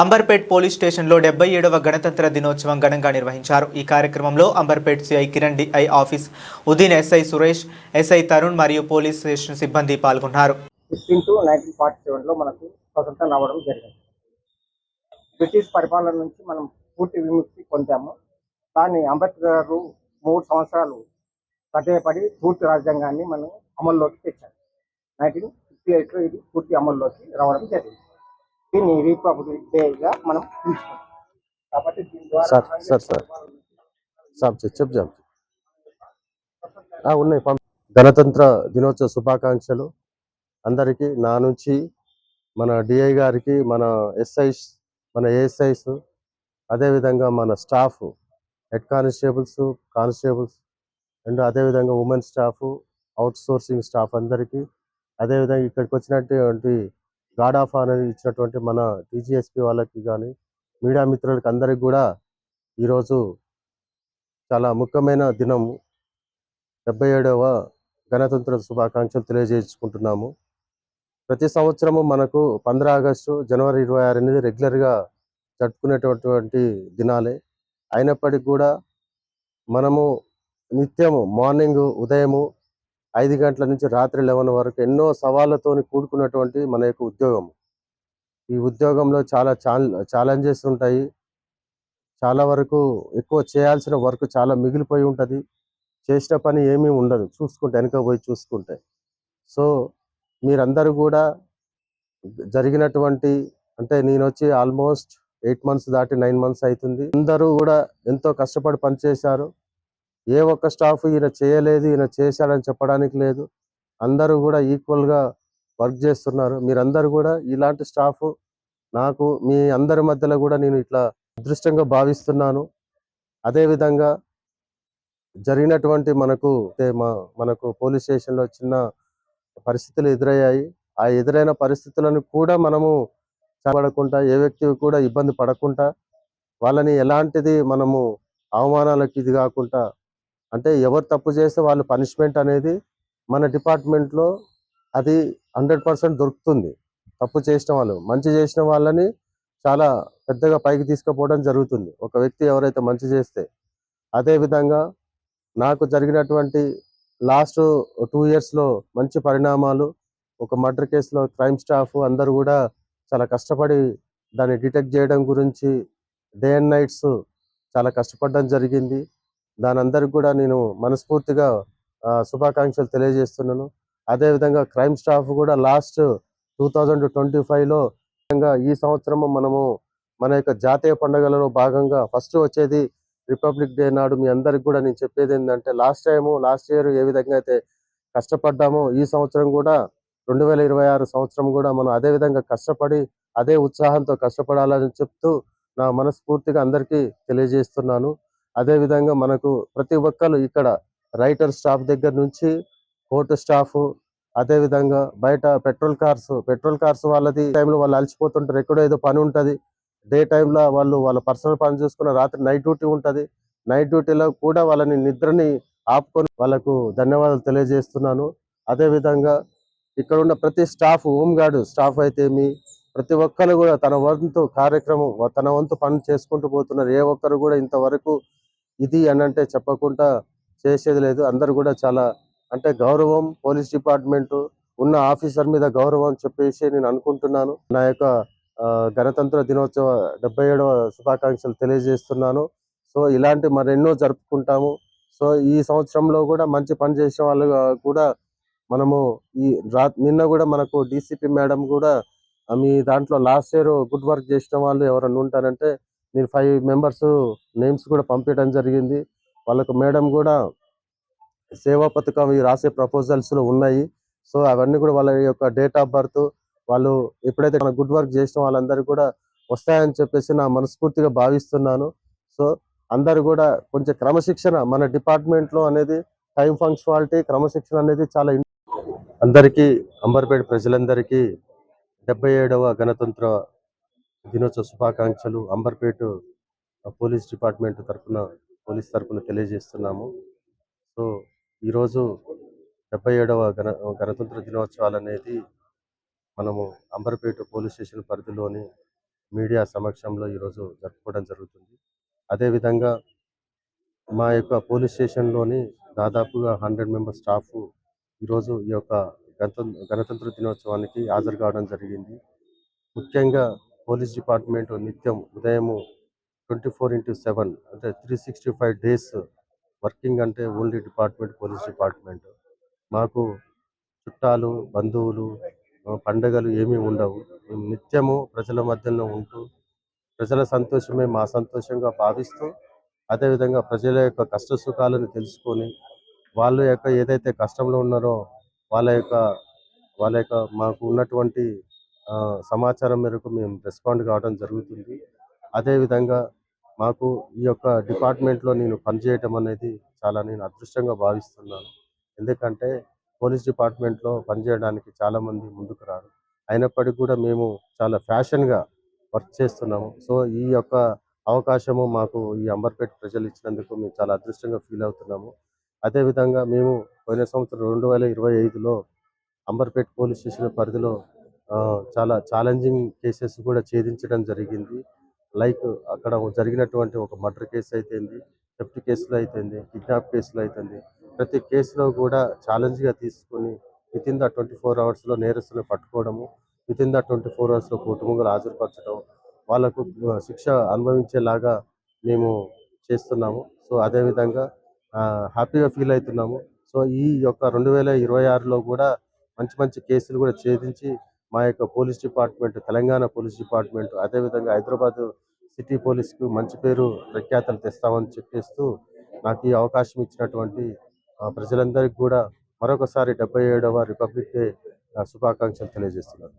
Amberpet police స్టేషన్లో డెబ్బై ఏడవ గణతంత్ర దినోత్సవం ఘనంగా నిర్వహించారు. ఈ కార్యక్రమంలో Amberpet CI Kiran DI Afees Uddin SI Suresh SI Tarun మరియు పోలీస్ స్టేషన్ సిబ్బంది పాల్గొన్నారు. ఫిఫ్టీన్ టు నైన్టీన్ ఫార్టీ సెవెన్లో మనకు స్వతంత్రం రావడం జరిగింది. బ్రిటిష్ పరిపాలన నుంచి మనం పూర్తి విముక్తి పొందాము. కానీ అంబేద్కర్ గారు మూడు సంవత్సరాలు కట్టేపడి పూర్తి రాజ్యాంగాన్ని మనం అమల్లోకి తెచ్చారు నైన్టీన్ ఫిఫ్టీ ఎయిట్లో ఇది పూర్తి అమల్లోకి రావడం జరిగింది. దీన్ని రిపబ్లిక్ డేగా మనం పిలుచుకుంటాం కాబట్టి దీని ద్వారా సార్, సార్, సార్. చెప్ చెప్ ఉన్నాయి. పంప్. గణతంత్ర దినోత్సవ శుభాకాంక్షలు. అందరికీ నా నుంచి మన డిఐ గారికి మన ఎస్ఐస్ మన ఏఎస్ఐస్ అదేవిధంగా మన staff head constables constables and అదేవిధంగా women staff outsourcing staff అందరికీ అదేవిధంగా ఇక్కడికి వచ్చినటువంటి గాడ్ ఆఫ్ ఆనర్ ఇచ్చినటువంటి మన టీజీఎస్పీ వాళ్ళకి కానీ మీడియా మిత్రులకి అందరికి కూడా ఈరోజు చాలా ముఖ్యమైన దినం. డెబ్బై ఏడవ గణతంత్ర శుభాకాంక్షలు తెలియజేసుకుంటున్నాము. ప్రతి సంవత్సరము మనకు పంద్రా ఆగస్టు జనవరి ఇరవై ఆరు అనేది రెగ్యులర్గా జరుపుకునేటటువంటి దినాలే. అయినప్పటికీ కూడా మనము నిత్యము మార్నింగ్ ఉదయము ఐదు గంటల నుంచి రాత్రి లెవెన్ వరకు ఎన్నో సవాళ్ళతోని కూడుకున్నటువంటి మన యొక్క ఉద్యోగం. ఈ ఉద్యోగంలో చాలా ఛాలెంజెస్ ఉంటాయి. చాలా వరకు ఎక్కువ చేయాల్సిన వర్క్ చాలా మిగిలిపోయి ఉంటుంది. చేసిన పని ఏమీ ఉండదు. చూసుకుంటే వెనక పోయి చూసుకుంటే. సో మీరందరూ కూడా జరిగినటువంటి అంటే నేను వచ్చి ఆల్మోస్ట్ ఎయిట్ మంత్స్ దాటి నైన్ మంత్స్ అవుతుంది. అందరూ కూడా ఎంతో కష్టపడి పనిచేశారు. ఏ ఒక్క స్టాఫ్ ఈయన చేయలేదు ఈయన చేశాడని చెప్పడానికి లేదు. అందరూ కూడా ఈక్వల్గా వర్క్ చేస్తున్నారు. మీరందరూ కూడా ఇలాంటి స్టాఫ్ నాకు మీ అందరి మధ్యలో కూడా నేను ఇట్లా అదృష్టంగా భావిస్తున్నాను. అదేవిధంగా జరిగినటువంటి మనకు మా- మనకు పోలీస్ స్టేషన్లో చిన్న పరిస్థితులు ఎదురయ్యాయి. ఆ ఎదురైన పరిస్థితులను కూడా మనము పడకుండా ఏ వ్యక్తి కూడా ఇబ్బంది పడకుండా వాళ్ళని ఎలాంటిది మనము అవమానాలకు ఇది కాకుండా అంటే ఎవరు తప్పు చేస్తే వాళ్ళు పనిష్మెంట్ అనేది మన డిపార్ట్మెంట్లో అది హండ్రెడ్ పర్సెంట్ దొరుకుతుంది. తప్పు చేసిన వాళ్ళు మంచి చేసిన వాళ్ళని చాలా పెద్దగా పైకి తీసుకుపోవడం జరుగుతుంది. ఒక వ్యక్తి ఎవరైతే మంచి చేస్తే అదే విధంగా నాకు జరిగినటువంటి లాస్ట్ టూ ఇయర్స్లో మంచి పరిణామాలు ఒక మర్డర్ కేసులో క్రైమ్ స్టాఫ్ అందరూ కూడా చాలా కష్టపడి దాన్ని డిటెక్ట్ చేయడం గురించి డే అండ్ నైట్స్ చాలా కష్టపడడం జరిగింది. దాని అందరికి కూడా నేను మనస్ఫూర్తిగా ఆ, శుభాకాంక్షలు తెలియజేస్తున్నాను. అదేవిధంగా క్రైమ్ స్టాఫ్ కూడా లాస్ట్ టూ థౌజండ్ ట్వంటీ ఫైవ్లో ఈ సంవత్సరము మనము మన యొక్క జాతీయ పండుగలలో భాగంగా ఫస్ట్ వచ్చేది రిపబ్లిక్ డే నాడు మీ అందరికి కూడా నేను చెప్పేది ఏంటంటే లాస్ట్ టైము లాస్ట్ ఇయర్ ఏ విధంగా అయితే కష్టపడ్డామో ఈ సంవత్సరం కూడా రెండు వేల ఇరవై ఆరు సంవత్సరం కూడా మనం అదే విధంగా కష్టపడి అదే ఉత్సాహంతో కష్టపడాలని చెప్తూ నా మనస్ఫూర్తిగా అందరికీ తెలియజేస్తున్నాను. అదే విధంగా మనకు ప్రతి ఒక్కరు ఇక్కడ రైటర్ స్టాఫ్ దగ్గర నుంచి కోర్టు స్టాఫ్ అదే విధంగా బయట పెట్రోల్ కార్స్ పెట్రోల్ కార్స్ వాళ్ళది టైంలో వాళ్ళు అలసిపోతుంటారు. ఎక్కడో ఏదో పని ఉంటది. డే టైంలో వాళ్ళు వాళ్ళ పర్సనల్ పని చూసుకున్న రాత్రి నైట్ డ్యూటీ ఉంటది. నైట్ డ్యూటీలో కూడా వాళ్ళని నిద్రని ఆపుకొని వాళ్ళకు ధన్యవాదాలు తెలియజేస్తున్నాను. అదే విధంగా ఇక్కడ ఉన్న ప్రతి స్టాఫ్ హోమ్ గార్డ్ స్టాఫ్ అయితేమి ప్రతి ఒక్కరు కూడా తన వంతు కార్యక్రమం తన వంతు పని చేసుకుంటూ పోతున్నారు. ఏ ఒక్కరు కూడా ఇంతవరకు ఇది అని అంటే చెప్పకుండా చేసేది లేదు. అందరు కూడా చాలా అంటే గౌరవం పోలీస్ డిపార్ట్మెంట్ ఉన్న ఆఫీసర్ మీద గౌరవం చెప్పేసి నేను అనుకుంటున్నాను. నా యొక్క గణతంత్ర దినోత్సవ డెబ్బై ఏడవ శుభాకాంక్షలు తెలియజేస్తున్నాను. సో ఇలాంటి మరెన్నో జరుపుకుంటాము. సో ఈ సంవత్సరంలో కూడా మంచి పని చేసిన వాళ్ళు కూడా మనము ఈ రా నిన్న కూడా మనకు డీసీపీ మేడం కూడా మీ దాంట్లో లాస్ట్ ఇయర్ గుడ్ వర్క్ చేసిన వాళ్ళు ఎవరన్నా ఉంటారంటే మీరు ఫైవ్ మెంబర్స్ నేమ్స్ కూడా పంపించడం జరిగింది. వాళ్ళకు మేడం కూడా సేవా పథకం ఈ రాసే ప్రపోజల్స్లో ఉన్నాయి. సో అవన్నీ కూడా వాళ్ళ యొక్క డేట్ ఆఫ్ బర్త్ వాళ్ళు ఎప్పుడైతే మన గుడ్ వర్క్ చేసిన వాళ్ళందరూ కూడా వస్తాయని చెప్పేసి నా మనస్ఫూర్తిగా భావిస్తున్నాను. సో అందరు కూడా కొంచెం క్రమశిక్షణ మన డిపార్ట్మెంట్లో అనేది టైం ఫంక్షనాలిటీ క్రమశిక్షణ అనేది చాలా అందరికీ అంబర్పేట ప్రజలందరికీ డెబ్బై ఏడవ గణతంత్ర దినోత్సవ శుభాకాంక్షలు. అంబర్పేట పోలీస్ డిపార్ట్మెంట్ తరఫున పోలీస్ తరఫున తెలియజేస్తున్నాము. సో ఈరోజు డెబ్బై ఏడవ గణ గణతంత్ర దినోత్సవాలు అనేది మనము అంబర్పేట పోలీస్ స్టేషన్ పరిధిలోని మీడియా సమక్షంలో ఈరోజు జరుపుకోవడం జరుగుతుంది. అదేవిధంగా మా యొక్క పోలీస్ స్టేషన్లోని దాదాపుగా హండ్రెడ్ మెంబర్ స్టాఫ్ ఈరోజు ఈ యొక్క గణతంత్ర దినోత్సవానికి హాజరు కావడం జరిగింది. ముఖ్యంగా పోలీస్ డిపార్ట్మెంట్ నిత్యం ఉదయము ట్వంటీ ఫోర్ ఇంటూ సెవెన్ అంటే three sixty five days working అంటే ఓన్లీ డిపార్ట్మెంట్ పోలీస్ డిపార్ట్మెంట్. మాకు చుట్టాలు బంధువులు పండగలు ఏమీ ఉండవు. మేము నిత్యము ప్రజల మధ్యలో ఉంటూ ప్రజల సంతోషమే మా సంతోషంగా భావిస్తూ అదేవిధంగా ప్రజల యొక్క కష్ట సుఖాలను తెలుసుకొని వాళ్ళ యొక్క ఏదైతే కష్టంలో ఉన్నారో వాళ్ళ యొక్క వాళ్ళ యొక్క మాకు ఉన్నటువంటి సమాచారం మేరకు మేము రెస్పాండ్ కావడం జరుగుతుంది. అదేవిధంగా మాకు ఈ యొక్క డిపార్ట్మెంట్లో నేను పనిచేయటం అనేది చాలా నేను అదృష్టంగా భావిస్తున్నాను. ఎందుకంటే పోలీస్ డిపార్ట్మెంట్లో పనిచేయడానికి చాలామంది ముందుకు రారు. అయినప్పటికీ కూడా మేము చాలా ఫ్యాషన్గా వర్క్ చేస్తున్నాము. సో ఈ యొక్క అవకాశము మాకు ఈ అంబర్పేట ప్రజలు ఇచ్చినందుకు మేము చాలా అదృష్టంగా ఫీల్ అవుతున్నాము. అదేవిధంగా మేము పోయిన సంవత్సరం రెండు వేల ఇరవై ఐదులో అంబర్పేట పోలీస్ స్టేషన్ పరిధిలో చాలా ఛాలెంజింగ్ కేసెస్ కూడా ఛేదించడం జరిగింది. లైక్ అక్కడ జరిగినటువంటి ఒక మర్డర్ కేసు అయితేంది థెఫ్ట్ కేసులు అయితేంది కిడ్నాప్ కేసులు అయితేంది. ప్రతి కేసులో కూడా ఛాలెంజ్గా తీసుకొని with in the twenty four అవర్స్లో నేరస్తులను పట్టుకోవడము with in the twenty four అవర్స్లో కుటుంబంలో హాజరుపరచడం వాళ్ళకు శిక్ష అనుభవించేలాగా మేము చేస్తున్నాము. సో అదేవిధంగా హ్యాపీగా ఫీల్ అవుతున్నాము. సో ఈ యొక్క రెండు వేల ఇరవై ఆరులో కూడా మంచి మంచి కేసులు కూడా ఛేదించి మా యొక్క police department Telangana police department అదేవిధంగా హైదరాబాద్ సిటీ పోలీస్కు మంచి పేరు ప్రఖ్యాతలు తెస్తామని చెప్పేస్తూ నాకు ఈ అవకాశం ఇచ్చినటువంటి ప్రజలందరికీ కూడా మరొకసారి డెబ్బై ఏడవ రిపబ్లిక్ డే శుభాకాంక్షలు తెలియజేస్తున్నాను.